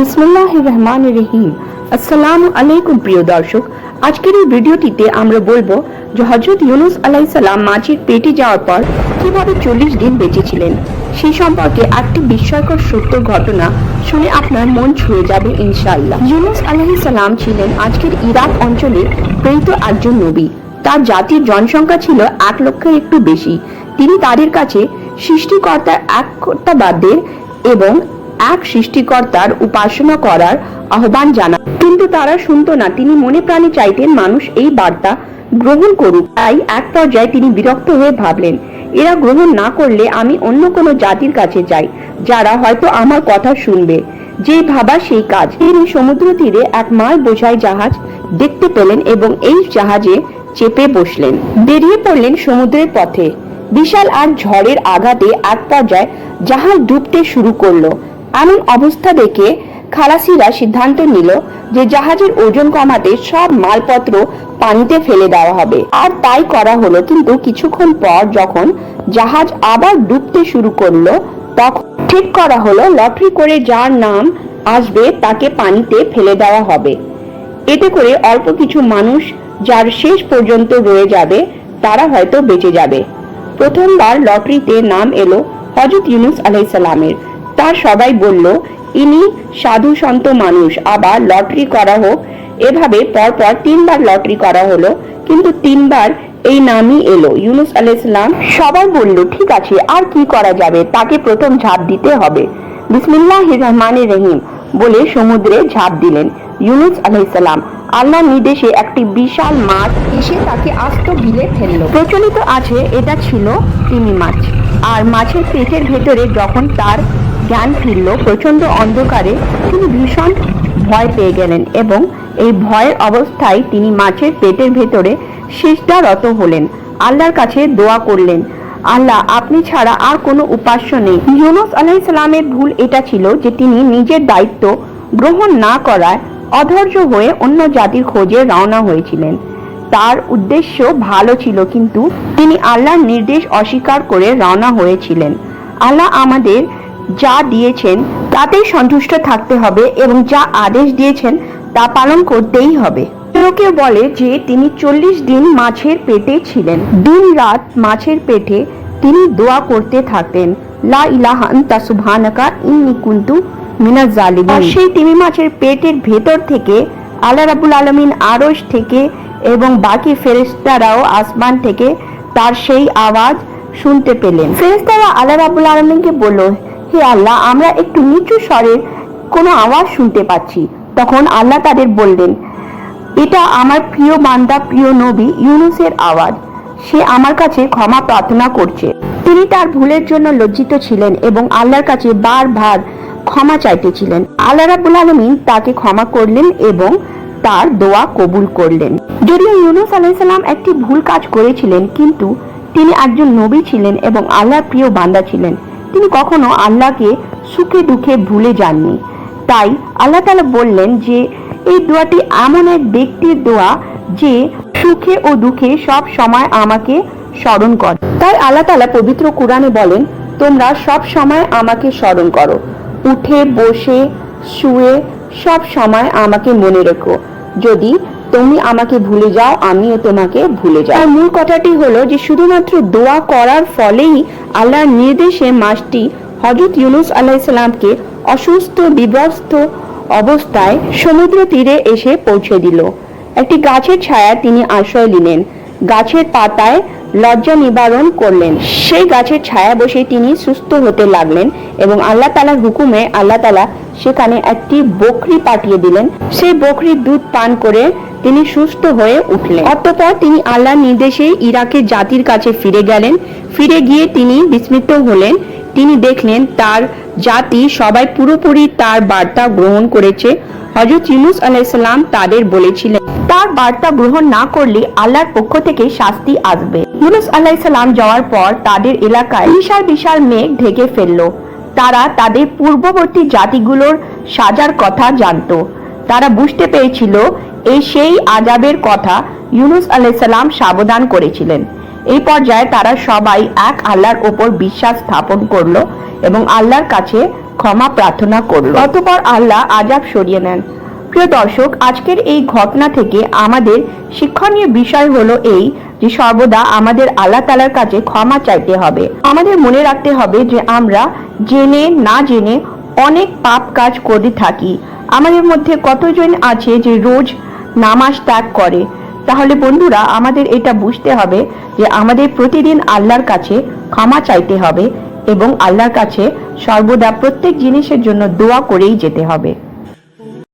বিসমুল্লাহ রহমান রহিম আসসালামু আলাইকুম, প্রিয় দর্শক। আজকের এই ভিডিওটিতে আমরা বলব যে হজরত ইউনুস আলাইসাল্লাম মাছের পেটে যাওয়ার পর কীভাবে চল্লিশ দিন বেঁচেছিলেন সম্পর্কে একটি বিস্ময়কর সত্য ঘটনা শুনে আপনার মন ছুঁয়ে যাবে ইনশাআল্লাহ। ইউনুস আলাইসাল্লাম ছিলেন আজকের ইরাক প্রেরিত একজন নবী। তার জাতির জনসংখ্যা ছিল এক লক্ষের একটু বেশি। তিনি তাদের কাছে সৃষ্টিকর্তার এক কর্তাবাদের এবং এক সৃষ্টিকর্তার উপাসনা করার আহ্বান জানান। কিন্তু তারা শুনতো না, তিনি মনে প্রাণে চাইতেন মানুষ এই বার্তা গ্রহণ করুক। তাই এক পর্যায়ে তিনি বিরক্ত হয়ে ভাবলেন, এরা গ্রহণ না করলে আমি অন্য কোনো জাতির কাছে যাই, যারা হয়তো আমার কথা শুনবে। যে ভাবা সেই কাজ। তিনি সমুদ্র তীরে এক মাল বোঝাই জাহাজ দেখতে পেলেন এবং এই জাহাজে চেপে বসলেন। বেরিয়ে পড়লেন সমুদ্রের পথে। বিশাল আর ঝড়ের আঘাতে এক পর্যায়ে জাহাজ ডুবতে শুরু করল। এমন অবস্থা দেখে খালাসিরা সিদ্ধান্ত নিল যে জাহাজের ওজন কমাতে সব মালপত্র পানিতে ফেলে দেওয়া হবে। আর তাই করা হলো, কিন্তু কিছুক্ষণ পর যখন জাহাজ আবার ডুবতে শুরু করল, তখন ঠিক করা হলো, লটারি করে যার নাম আসবে তাকে পানিতে ফেলে দেওয়া হবে। এতে করে অল্প কিছু মানুষ যার শেষ পর্যন্ত রয়ে যাবে, তারা হয়তো বেঁচে যাবে। প্রথমবার লটারিতে নাম এলো হজরত ইউনুস আলাইসাল্লামের তার সবাই বলল, ইনি সাধু সন্ত মানুষ, আবার লটারি করা হোক। এভাবে পরপর তিনবার লটারি করা হলো, কিন্তু তিনবার এই নামই এলো। ইউনুস আলাইসাল্লাম সবাই বলল, ঠিক আছে, আর কি করা যাবে? তাকে প্রথম ঝাঁপ দিতে হবে। বিসমিল্লাহ রহমানের রহিম বলে সমুদ্রে ঝাঁপ দিলেন ইউনুস আলাইসাল্লাম আল্লাহর নির্দেশে একটি বিশাল মাছ এসে তাকে আস্ত গিলে ফেলল। প্রচলিত আছে, এটা ছিল তিমি মাছ। আর মাছের পেটের ভেতরে যখন তার জ্ঞান ফিরল প্রচণ্ড অন্ধকারে তিনি ভীষণ ভয় পেয়ে গেলেন এবং এই ভয়ের অবস্থায় তিনি মাছের পেটের ভেতরে সিজদারত হলেন। আল্লাহর কাছে দোয়া করলেন, আল্লাহ, আপনি ছাড়া আর কোনো উপাস্য নেই। ইউনুস আলাইসালামের ভুল এটা ছিল যে তিনি নিজের দায়িত্ব গ্রহণ না করায় অধৈর্য হয়ে অন্য জাতির খোঁজে রওনা হয়েছিলেন। তার উদ্দেশ্য ভালো ছিল, কিন্তু তিনি আল্লাহর নির্দেশ অস্বীকার করে রওনা হয়েছিলেন। আল্লাহ আমাদের যা দিয়েছেন তাতেই সন্তুষ্ট থাকতে হবে এবং যা আদেশ দিয়েছেন তা পালন করতেই হবে। বলে যে তিনি চল্লিশ দিন মাছের পেটে ছিলেন। দিন রাত মাছের পেটে তিনি দোয়া করতে থাকতেন। লা ইন্নী আর সেই তিমি মাছের পেটের ভেতর থেকে আল্লাহ রাব্বুল আলামিন আরশ থেকে এবং বাকি ফেরেশতারাও আসমান থেকে তার সেই আওয়াজ শুনতে পেলেন। ফেরেশতারা আল্লাহ রাব্বুল আলামিনকে বলল হে আল্লাহ, আমরা একটু নিচু স্বরের কোনো আওয়াজ শুনতে পাচ্ছি। তখন আল্লাহ তাদের বললেন, এটা আমার প্রিয় বান্দা প্রিয় নবী ইউনুসের আওয়াজ। সে আমার কাছে ক্ষমা প্রার্থনা করছে। তিনি তার ভুলের জন্য লজ্জিত ছিলেন এবং আল্লাহর কাছে বারবার ক্ষমা চাইতেছিলেন। আল্লাহ রাবুল আলমিন তাকে ক্ষমা করলেন এবং তার দোয়া কবুল করলেন। যদিও ইউনুস আলাইসাল্লাম একটি ভুল কাজ করেছিলেন, কিন্তু তিনি একজন নবী ছিলেন এবং আল্লাহর প্রিয় বান্দা ছিলেন। তিনি কখনো আল্লাহকে সুখে দুঃখে ভুলে যাননি। তাই আল্লাহ তাআলা বললেন যে, এই দোয়াটি এমন এক ব্যক্তির দোয়া যে সুখে ও দুঃখে সব সময় আমাকে স্মরণ কর। তাই আল্লাহ তালা পবিত্র কোরআনে বলেন, তোমরা সব সময় আমাকে স্মরণ করো। উঠে, বসে, শুয়ে সব সময় আমাকে মনে রেখো। যদি তুমি আমাকে ভুলে যাও, আমিও তোমাকে ভুলে যাও মূল কথাটি হলো যে শুধুমাত্র দোয়া করার ফলেই আল্লাহর নির্দেশে মাসটি হজরত ইউনুস আলাইসাল্লামকে অসুস্থ বিভস্ত অবস্থায় সমুদ্র তীরে এসে পৌঁছে দিল। একটি গাছের ছায়া তিনি আশ্রয় নিলেন। গাছের পাতায় লজ্জা নিবারণ করলেন। সেই গাছের ছায়া বসে তিনি সুস্থ হতে লাগলেন এবং আল্লাহ তালার হুকুমে আল্লাহ তালা সেখানে একটি বকরি পাঠিয়ে দিলেন। সেই বকরির দুধ পান করে তিনি সুস্থ হয়ে উঠলেন। অতঃপর তিনি আল্লাহর নির্দেশে ইরাকের জাতির কাছে ফিরে গেলেন। ফিরে গিয়ে তিনি বিস্মিত হলেন। তিনি দেখলেন তার জাতি সবাই পুরোপুরি তার বার্তা গ্রহণ করেছে। হজরত ইউনুস আলাইসাল্লাম তাদের বলেছিলেন, তার বার্তা গ্রহণ না করলে আল্লাহর পক্ষ থেকে শাস্তি আসবে। ইউনুস আলাইসাল্লাম যাওয়ার পর তাদের এলাকায় বিশাল বিশাল মেঘ ঢেকে ফেলল। তারা তাদের পূর্ববর্তী জাতিগুলোর সাজার কথা জানতো। তারা বুঝতে পেরেছিল এই সেই আজাবের কথা ইউনুস আলাইসাল্লাম সাবধান করেছিলেন। এই পর্যায়ে তারা সবাই এক আল্লাহর ওপর বিশ্বাস স্থাপন করল এবং আল্লাহর কাছে ক্ষমা প্রার্থনা করল। অতপর আল্লাহ আজাব সরিয়ে নেন। প্রিয় দর্শক, আজকের এই ঘটনা থেকে আমাদের শিক্ষণীয় বিষয় হলো এই যে সর্বদা আমাদের আল্লাহ তালার কাছে ক্ষমা চাইতে হবে। আমাদের মনে রাখতে হবে যে আমরা জেনে না জেনে অনেক পাপ কাজ করে থাকি। আমাদের মধ্যে কতজন আছে যে রোজ নামাজ ত্যাগ করে। তাহলে বন্ধুরা, আমাদের এটা বুঝতে হবে যে আমাদের প্রতিদিন আল্লাহর কাছে ক্ষমা চাইতে হবে এবং আল্লাহর কাছে সর্বদা প্রত্যেক জিনিসের জন্য দোয়া করেই যেতে হবে।